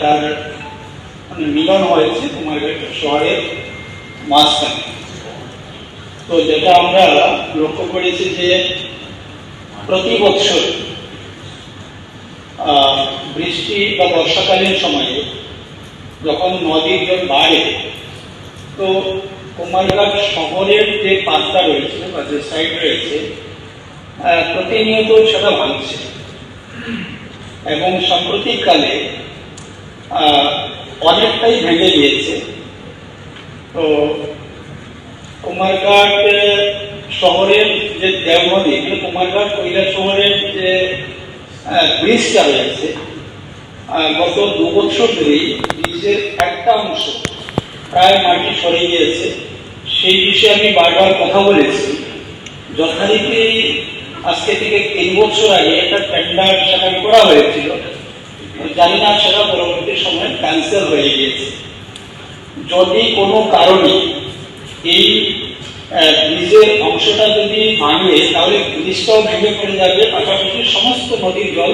তার মানে মিলন হয়েছে কুমারঘাট শহরের মাঝখানে। তো যেটা আমরা লক্ষ্য করেছি যে প্রতি বছর বৃষ্টি বা বর্ষাকালীন সময়ে যখন নদীর জল বাড়ে, তো কুমারঘাট শহরের যে পাতটা রয়েছে বা যে সাইড রয়েছে প্রতিনিয়ত সেটা ভাঙছে। এবং সাম্প্রতিককালে অনেকটাই ভেঙে গিয়েছে। তো কুমারঘাট শহরের যে দেওনদী মানে কুমারঘাট কৈলা শহরের যে ব্রিজটা রয়েছে গত দু বছর ধরেই ব্রিজের একটা অংশ প্রায় মাটি সরে গিয়েছে। সেই বিষয়ে আমি বারবার কথা বলেছি। যথারীতি আজকে থেকে তিন বছর আগে একটা টেন্ডার সেখানে করা হয়েছিল। জানি না সেটা পরবর্তী সময়ে ক্যান্সেল হয়ে গিয়েছে। যদি কোনো কারণে এই ব্রিজের অংশটা যদি ভাঙে, তাহলে ব্রিজটাও ভেঙে পড়ে যাবে, পাশাপাশি সমস্ত নদীর জল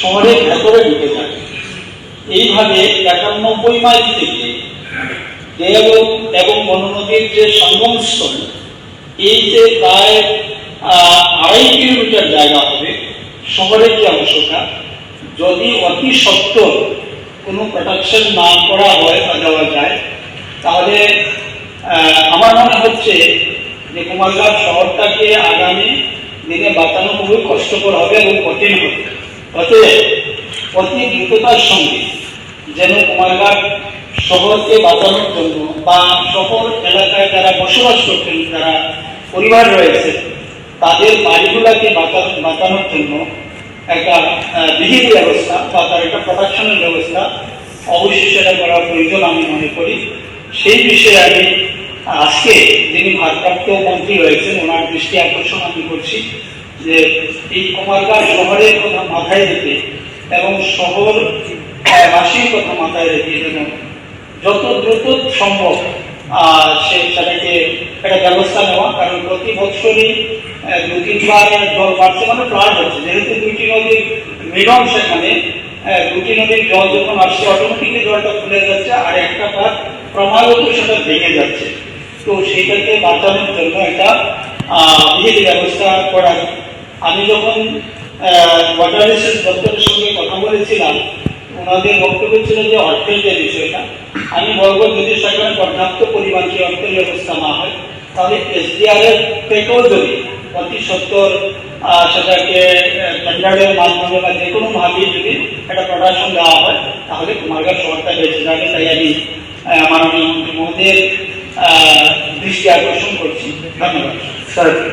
শহরের ভেতরে ঢুকে যাবে। এইভাবে একানব্বই মাইল থেকে দেব এবং বননদীর যে সঙ্গমস্থল এই যে প্রায় আড়াই কিলোমিটার জায়গা হবে। শহরের যে অংশটা, যদি অতি সত্তর কোনো প্রোটেকশন না করা হয় বা দেওয়া যায়, তাহলে আমার মনে হচ্ছে যে কুমারঘাট শহরটাকে আগামী দিনে বাঁচানো খুবই কষ্টকর হবে এবং কঠিন হবে। অতএব, অতি দ্রুততার সঙ্গে যেন কুমারঘাট শহরকে বাঁচানোর জন্য বা শহর এলাকায় যারা বসবাস করছেন, যারা পরিবার রয়েছে তাদের বাড়িগুলোকে বাঁচানো বাঁচানোর জন্য একটা বিহিত ব্যবস্থা বা তার একটা প্রোটেকশনের ব্যবস্থা অবশ্যই সেটা করা প্রয়োজন আমি মনে করি। সেই বিষয়ে আমি, আজকে যিনি ভারপ্রাপ্ত মন্ত্রী রয়েছেন, ওনার দৃষ্টি আকর্ষণ আমি করছি যে এই কুমারঘাট শহরের কথা মাথায় রেখে এবং শহর বাসীর কথা মাথায় রেখে যেন যত দ্রুত সম্ভব সেটাকে, একটা ব্যবস্থা নেওয়া। কারণ প্রতি বছরই দু তিনবার মানে যেহেতু দুইটি নদীর মিলন সেখানে দুটি নদীর জল যখন আসছে অটোমেটিকলি জলটা খুলে যাচ্ছে আর একটা পাত ক্রমাগত সেটা ভেঙে যাচ্ছে। তো সেইটাকে বাঁচানোর জন্য আহ, বিহিত ব্যবস্থা করা। আমি যখন ওয়াটার দপ্তরের সঙ্গে কথা বলেছিলাম ওনাদের বক্তব্য ছিল যে অর্থের যে বিষয়টা আমি বলব যদি সেখানে পর্যাপ্ত পরিমাণ যে অর্থের ব্যবস্থা না হয় তাহলে এসডিআর থেকেও যদি অতি সত্তর সেটাকে টেন্ডারের মাধ্যমে বা যে কোনোভাবেই যদি একটা প্রোডাকশন দেওয়া হয়, তাহলে কুমারঘাট শহরটা বেঁচে যাবে তাই আমি মাননীয় মন্ত্রী মহোদয়ের দৃষ্টি আকর্ষণ করছি। ধন্যবাদ। স্যার